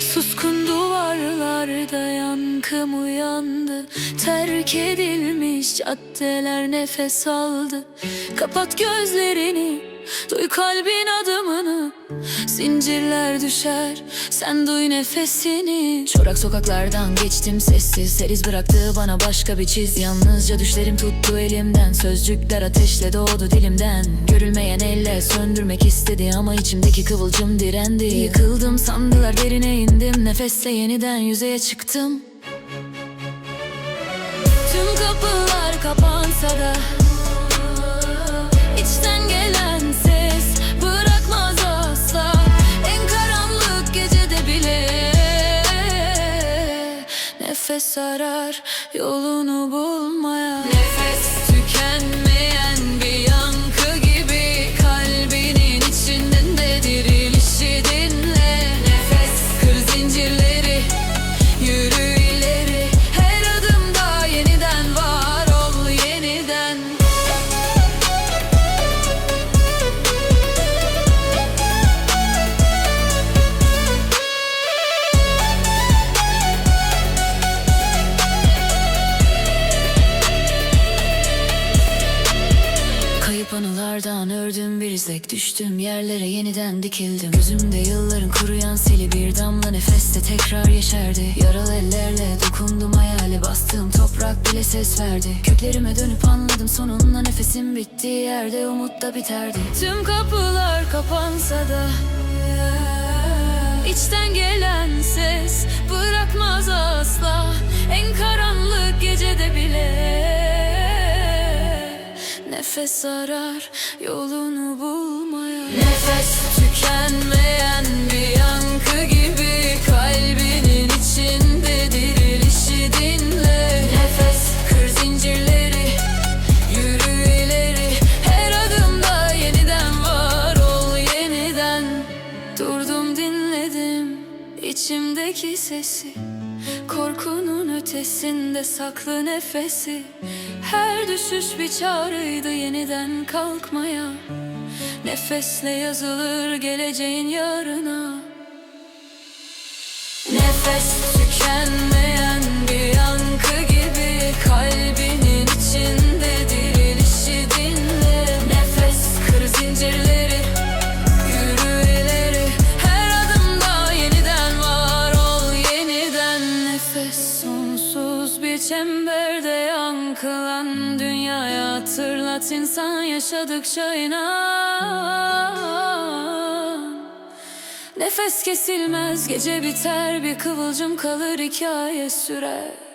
Suskun duvarlarda yankım uyandı. Terk edilmiş caddeler nefes aldı. Kapat gözlerini Duy kalbin adımını Zincirler düşer. Sen duy nefesini. Çorak sokaklardan geçtim sessiz. Seriz bıraktı bana başka bir çiz. Yalnızca düşlerim tuttu elimden. Sözcükler ateşle doğdu dilimden. Görülmeyen elle söndürmek istedi Ama içimdeki kıvılcım direndi. Yıkıldım sandılar derine indim. Nefesle yeniden yüzeye çıktım. Tüm kapılar kapansa da Nefes arar yolunu bulmaya anılardan ördüm bir izlek Düştüm yerlere yeniden dikildim. Gözümde yılların kuruyan seli Bir damla nefeste tekrar yeşerdi. Yaralı ellerle dokundum hayale Bastığım toprak bile ses verdi. Köklerime dönüp anladım sonunda Nefesim bittiği yerde umut da biterdi. Tüm kapılar kapansa da İçten gelen ses bırakmaz asla Nefes arar yolunu bulmaya. Nefes tükenmeyen bir yankı gibi Kalbinin içinde dirilişi dinle. Nefes kır zincirleri Yürü ileri. Her adımda yeniden var ol yeniden. Durdum dinledim içimdeki sesi Korkunun ötesinde saklı nefesi. Her düşüş bir çağrıydı yeniden kalkmaya. Nefesle yazılır geleceğin yarına. Nefes tükenmeyen bir yankı gibi Kalbinin içinde dirilişi dinle Nefes kır zincirleri çemberde yankılan Dünyaya hatırlat insan yaşadıkça inan. Nefes kesilmez gece biter bir kıvılcım kalır hikaye sürer